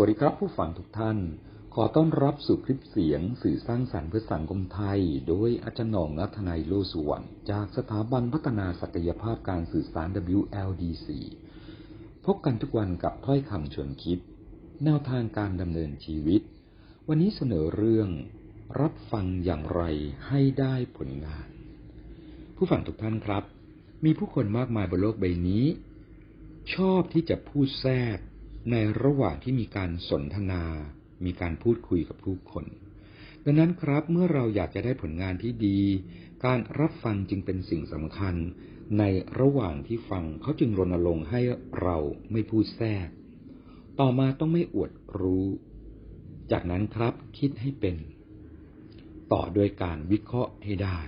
วัสดีครับผู้ฟังทุกท่าน ขอต้อนรับสู่คลิปเสียงสื่อสร้างสรรค์เพื่อสังคมไทย โดยอาจารย์หนองนัทนายโลสุวรรณจากสถาบันพัฒนาศักยภาพการสื่อสาร WLDC พบกันทุกวันกับถ้อยคำชวนคิด แนวทางการดำเนินชีวิต วันนี้เสนอเรื่อง รับฟังอย่างไรให้ได้ผลงาน ผู้ฟังทุกท่านครับ มีผู้คนมากมายบนโลกใบนี้ ชอบที่จะพูดแทรก ในระหว่างที่มีการสนทนา มีการพูดคุยกับผู้คน ดังนั้นครับเมื่อเราอยากจะได้ผลงานที่ดี การรับฟังจึงเป็นสิ่งสำคัญ ในระหว่างที่ฟังเขาจึงรณรงค์ให้เราไม่พูดแทรก ต่อมาต้องไม่อวดรู้ จากนั้นครับคิดให้เป็น ต่อโดยการวิเคราะห์ให้ได้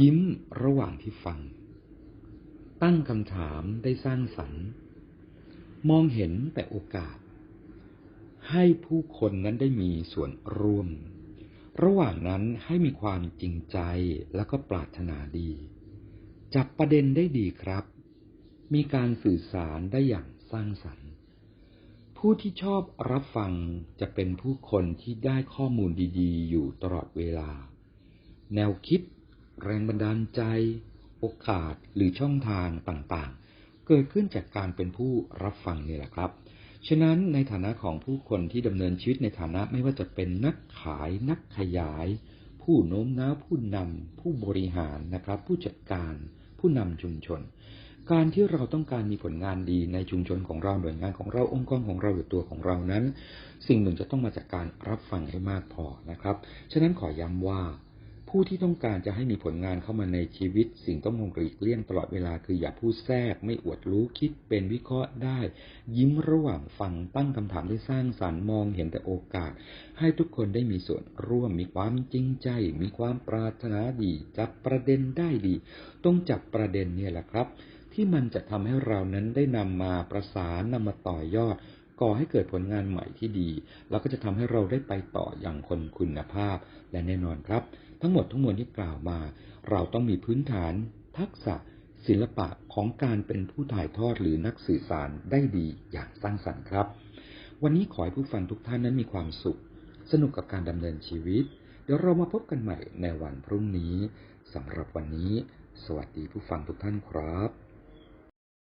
ยิ้มระหว่างที่ฟัง ตั้งคำถามได้สร้างสรรค์ มองเห็นแต่โอกาส ให้ผู้คนนั้นได้มีส่วนร่วม ระหว่างนั้นให้มีความจริงใจแล้วก็ปรารถนาดี จับประเด็นได้ดีครับ มีการสื่อสารได้อย่างสร้างสรรค์ ผู้ที่ชอบรับฟังจะเป็นผู้คนที่ได้ข้อมูลดีๆ อยู่ตลอดเวลา แนวคิด แรงบันดาลใจ โอกาสหรือช่องทางต่างๆ เกิดขึ้นจากการเป็นผู้รับฟังนี่แหละครับ ฉะนั้นในฐานะของผู้คนที่ดำเนินชีวิตในฐานะไม่ว่าจะเป็นนักขายนักขยาย ผู้โน้มน้าวผู้นำผู้บริหารนะครับ ผู้จัดการผู้นำชุมชน การที่เราต้องการมีผลงานดีในชุมชนของเราหน่วยงานของเราองค์กรของเราหรือตัวของเรานั้น สิ่งหนึ่งจะต้องมาจากการรับฟังให้มากพอนะครับ ฉะนั้นขอย้ำว่า ผู้ที่ต้องการจะให้มีผลงานเข้ามาในชีวิต สิ่งต้องมงกรีกเลี่ยงตลอดเวลาคืออย่าพูดแทรก ไม่อวดรู้คิดเป็นวิเคราะห์ได้ ยิ้มระหว่างฟังตั้งคำถามได้สร้างสรรค์มองเห็นแต่โอกาส ให้ทุกคนได้มีส่วนร่วมมีความจริงใจ มีความปรารถนาดี จับประเด็นได้ดี ต้องจับประเด็นเนี่ยแหละครับ ที่มันจะทำให้เรานั้นได้นำมาประสานนำมาต่อยอด ก่อให้เกิดผลงานใหม่ที่ดี แล้วก็จะทำให้เราได้ไปต่ออย่างคนคุณภาพ และแน่นอนครับ ทั้งหมดทั้งมวลที่กล่าวมา เราต้องมีพื้นฐาน ทักษะ ศิลปะของการเป็นผู้ถ่ายทอดหรือนักสื่อสารได้ดีอย่างสร้างสรรค์ครับ วันนี้ขอให้ผู้ฟังทุกท่านนั้นมีความสุข สนุกกับการดำเนินชีวิต เดี๋ยวเรามาพบกันใหม่ในวันพรุ่งนี้สำหรับวันนี้ สวัสดีผู้ฟังทุกท่านครับ